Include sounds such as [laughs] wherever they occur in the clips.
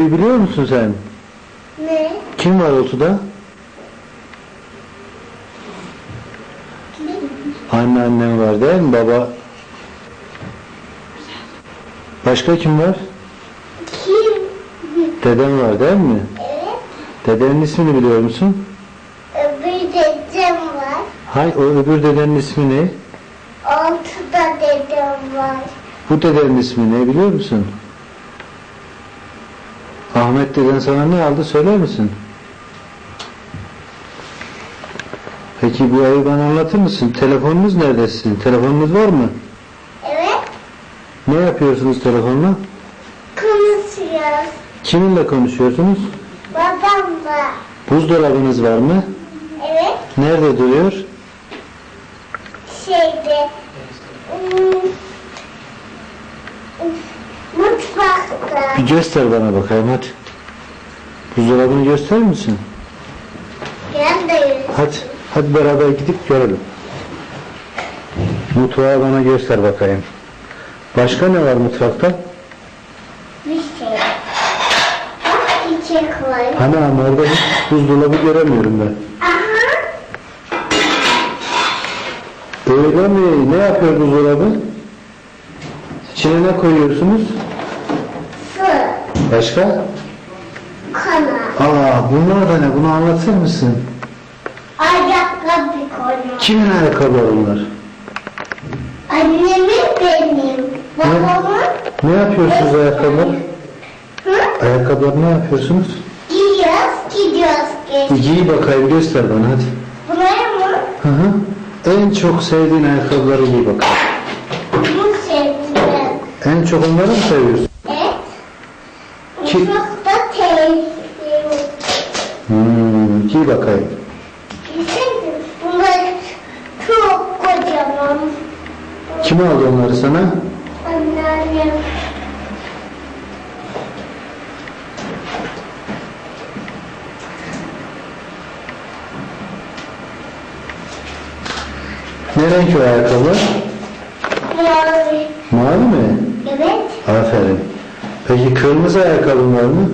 Biliyor musun sen? Ne? Kim var ortada? Anne annem var değil mi? Baba. Başka kim var? Kim? Dedem var değil mi? Evet. Dedenin ismini biliyor musun? Öbür dedem var. Hay o öbür dedenin ismi ne? Altıda dedem var. Bu dedenin ismi ne biliyor musun? Ahmet deden sana ne aldı söyler misin? Peki bu ayı bana anlatır mısın? Telefonunuz nerede sizin? Telefonunuz var mı? Evet. Ne yapıyorsunuz telefonla? Konuşuyoruz. Kiminle konuşuyorsunuz? Babamla. Buzdolabınız var mı? Evet. Nerede duruyor? Şeyde. ım, Mutfakta. Bir göster bana bakayım hadi. Buzdolabını gösterir misin? Gel de. Hadi, hadi beraber gidip görelim. Mutfağı bana göster bakayım. Başka ne var mutfakta? Bir şey. Çiçek var. Hani ama orada hiç buzdolabı göremiyorum ben. Aha. Öyle mi? Ne yapıyor buzdolabı? İçine ne koyuyorsunuz? Başka? Kana. Aa bunlar da ne? Bunu anlatır mısın? Ayakkabı konu. Kimin ayakkabıları bunlar? Annemin benim. Babamın. Ne yapıyorsunuz ayakkabılar? Hı? Ayakkabılar ne yapıyorsunuz? Gidiyoruz, gidiyoruz. Geç. Giy bakayım göster bana hadi. Bunları mı? Hı hı. En çok sevdiğin ayakkabıları giy bakalım. Bunu sevdiler. En çok onları mı seviyorsun? Evet. Ki-. Hmm, giy bakayım. Bunlar çok kocaman. Kim aldı onları sana? Anneannem. Ne renk o ayakkabı? Mavi. Mavi mi? Evet. Aferin. Peki kırmızı ayakkabın var mı?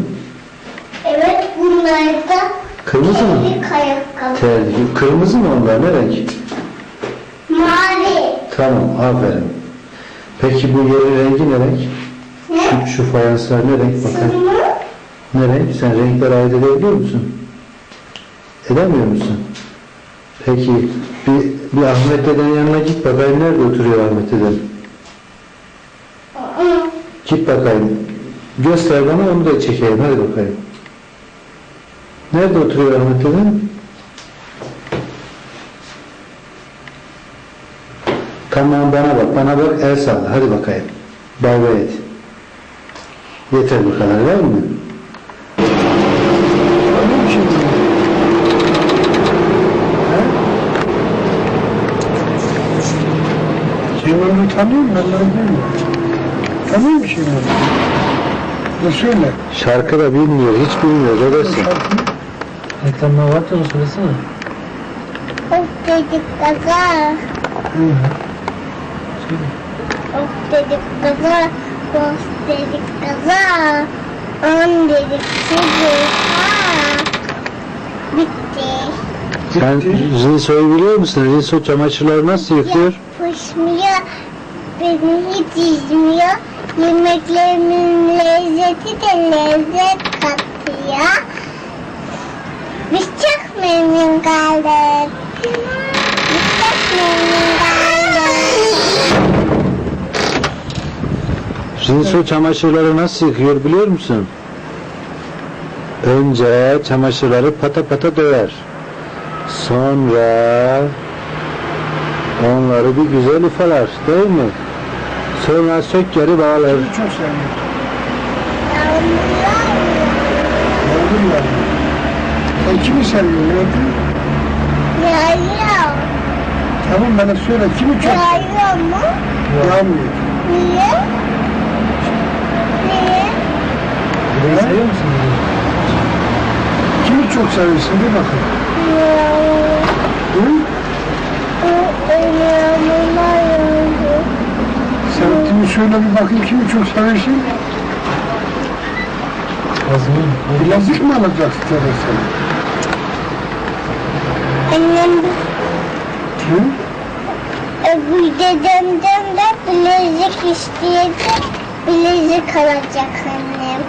Evet bunlar da Kırmızı mı? terlik ayakkabı. Terlik. Kırmızı mı onlar? Ne renk? Mavi. Tamam, aferin. Peki bu yerin rengi ne renk? Ne? Şu, şu fayanslar ne renk bakayım? Sırmı. Ne renk? Sen renkler ayırt edebiliyor musun? Edemiyor musun? Peki bir, bir Ahmet dedenin yanına git bakayım nerede oturuyor Ahmet deden? Git bakayım. Göster bana onu da çekeyim. Hadi bakayım. Nerede oturuyor Ahmet deden? Tamam bana bak. Bana bak el salla. Hadi bakayım. Bay bay et. Yeter bu kadar değil mi? Onu tanıyor bilmiyorum. Tanıyor musun onu? Ne söyle? Şarkı da bilmiyor. Hiç bilmiyor. Ödesin. Reklamlar var da onu söylesene. Of dedik gaza. Hı. Of dedik gaza. Of dedik gaza. On dedik çocuk. Bitti. Sen Rinso'yu biliyor musun? Rinso çamaşırları nasıl yıkıyor? Yapışmıyor. Beni hiç üzmüyor. Yemeklerimin lezzeti de lezzet katıyor. Biz çok memnun kaldık. Biz çok memnun kaldık. Rinso çamaşırları nasıl yıkıyor biliyor musun? Önce çamaşırları pata pata döver. Sonra onları bir güzel ufalar değil mi? Sonra sök geri bağlar. Çok seviyorum. Yavrum yavrum. Sen kimi seviyorsun yavrum? Tamam bana söyle kimi çok seviyorsun? Yağıyor mu? Yağmıyor. Niye? Niye? Burayı Ne? seviyor musun? Kimi çok seviyorsun bir bakın. Yağıyor. Hı? Kimi söyle bir bakayım kimi çok seviyorsun? Kazım'ın. Bilezik mi alacaksın Teresa? Annem Hı? öbür dedemden de bilezik isteyecek. Bilezik alacak annem.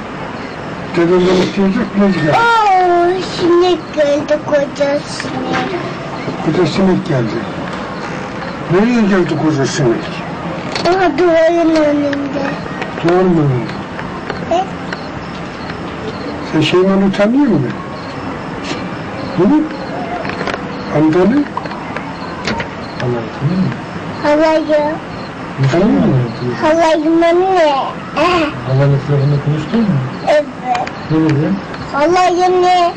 Dedemden isteyecek bilezik al. Oo, sinek geldi koca sinek. Koca sinek geldi. Nereye geldi koca sinek? Aha duvarın önünde. Doğru mu? Evet. Sen Şeyman'ı tanıyor musun? Hı? Andalı? Allah'ı tanıyor musun? Halayı. Tanıyor musun? Halayım anne. Allah'ın etrafında konuştun mu? evet. Ne dedin? Halayı ne?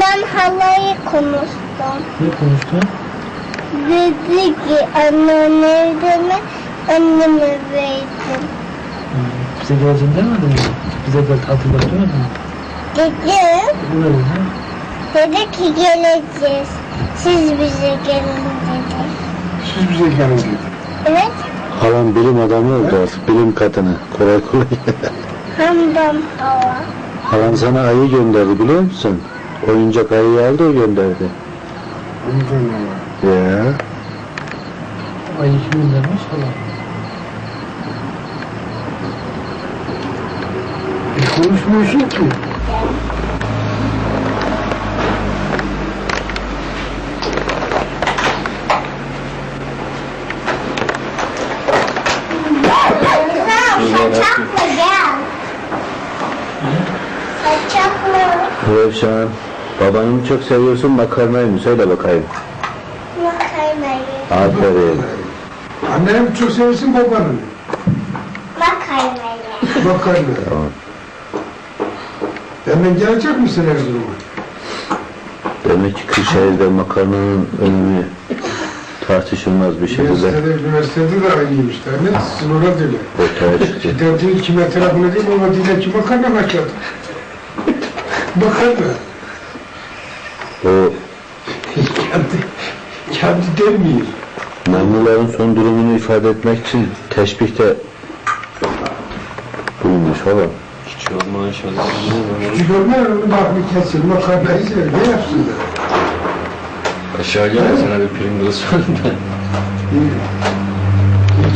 Ben halayı konuştum. Ne konuştun? Dedi ki annen evde mi? Annem evdeydim. Hı. Bize geleceğini demedin mi? Bize gel demedin mi? Dedim. Ne dedin? Dedi ki geleceğiz. Siz bize gelin dedi. Siz bize gelin dedi. Evet. Halam bilim adamı oldu artık, bilim kadını. Kolay kolay. Hem ben hava. Halam sana ayı gönderdi biliyor musun? Oyuncak ayıyı aldı o gönderdi. Ondan ama. Ya. Ay kim göndermiş? Allah. Hiç konuşmuyorsun ki. Saçak mı gel. Saçak mı? Revşan, babanı mı çok seviyorsun makarnayı mı? Söyle bakayım. Makarnayı. Aferin. Anneni mi çok seversin babanı? Makarnayı. Makarna. Tamam. Hemen gelecek misin Erzurum'a? Demek ki Kırşehir'de makarnanın önemi tartışılmaz bir şekilde Üniversitede, üniversitede de aynıymış tabii. Sizin orada da öyle. ortaya çıktı. Giderdi kime tarafına değil ama dile ki makarna başladı. makarna. O [laughs] kendi, demiyor. memurların son durumunu ifade etmek için teşbihte bulunmuş falan. Hiç olma aşağıda. Küçük olma onu bak bir kesin makarnayı sever. Ne yapsınlar? Aşağı gel sana bir Pringles da.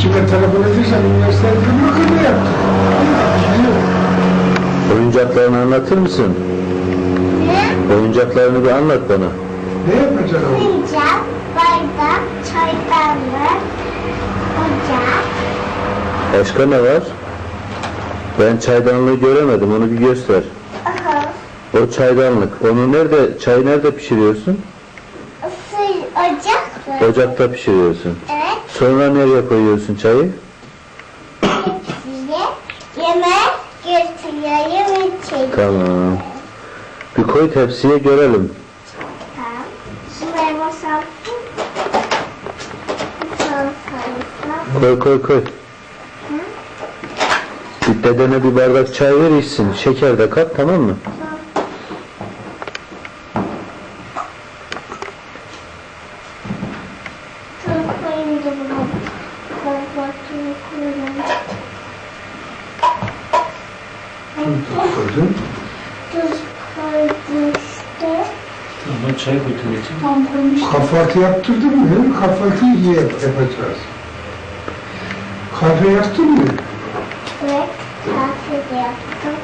Kime tarafına değilsen üniversitede makarna yaptı. Oyuncaklarını anlatır mısın? Ne? Oyuncaklarını bir anlat bana. Ne oğlum? Fincan, bardak, çaydanlık, ocak. Başka ne var? Ben çaydanlığı göremedim. Onu bir göster. Aha. O çaydanlık. Onu nerede, çayı nerede pişiriyorsun? Su, ocak mı? Ocakta pişiriyorsun. Evet. Sonra nereye koyuyorsun çayı? Size yemek götürüyorum için. Tamam. Bir koy tepsiye görelim. Koy koy koy. Bir dedene bir bardak çay ver içsin. Şeker de kat tamam mı? Koydun. Tuz koydum işte. Ama çay götürecek. Kahvaltı yaptırdın mı? Kahvaltıyı iyi yap, yapacağız. Kahve yaptın mı? Evet. Kahve de yaptım.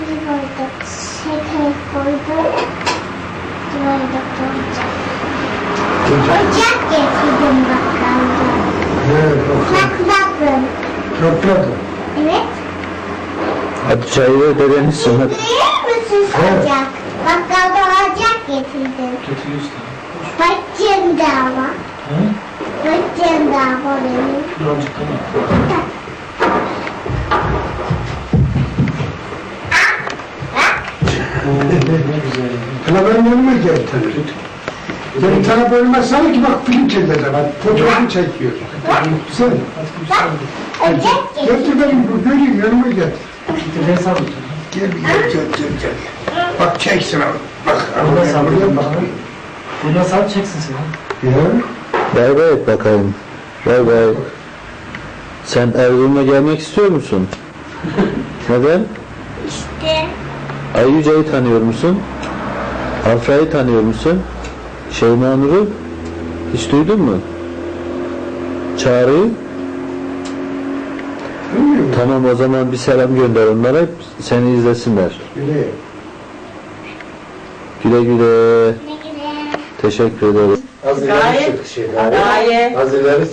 Bir bardak şeker koydum. Bir bardak da ocak. Ocak getirdim bakkaldan. Bakalım. Sakladım. Topladım. Evet. Hadi çayı içsin hadi. Bilir misin Evet. ocak? Bakkaldan ocak getirdim. Getiriyor işte. Bacım da ama. Ha? Bacım da ama benim. Birazcık tamam. Oo, ne güzel. Hala benim yanıma gel tabii. Ben sana bölme sana ki bak film çekeceğim. Fotoğrafı çekiyor. Sen getir benim bu göreyim yanıma gel. Ben sağ olun. Gel gel gel gel gel. Bak çeksin abi. Bak Burada sağ. Buna sağ çeksin seni. Ya. Bay bay et bakayım. Bay bay. Sen Erzurum'a gelmek istiyor musun? [laughs] Neden? İşte Ay Yüce'yi tanıyor musun? Afra'yı tanıyor musun? Şeyma Nur'u hiç duydun mu? Çağrı'yı? Tamam o zaman bir selam gönder onlara seni izlesinler. Güle güle. ne güzel. Teşekkür ederim. Gaye. Gaye. Hazırlarız.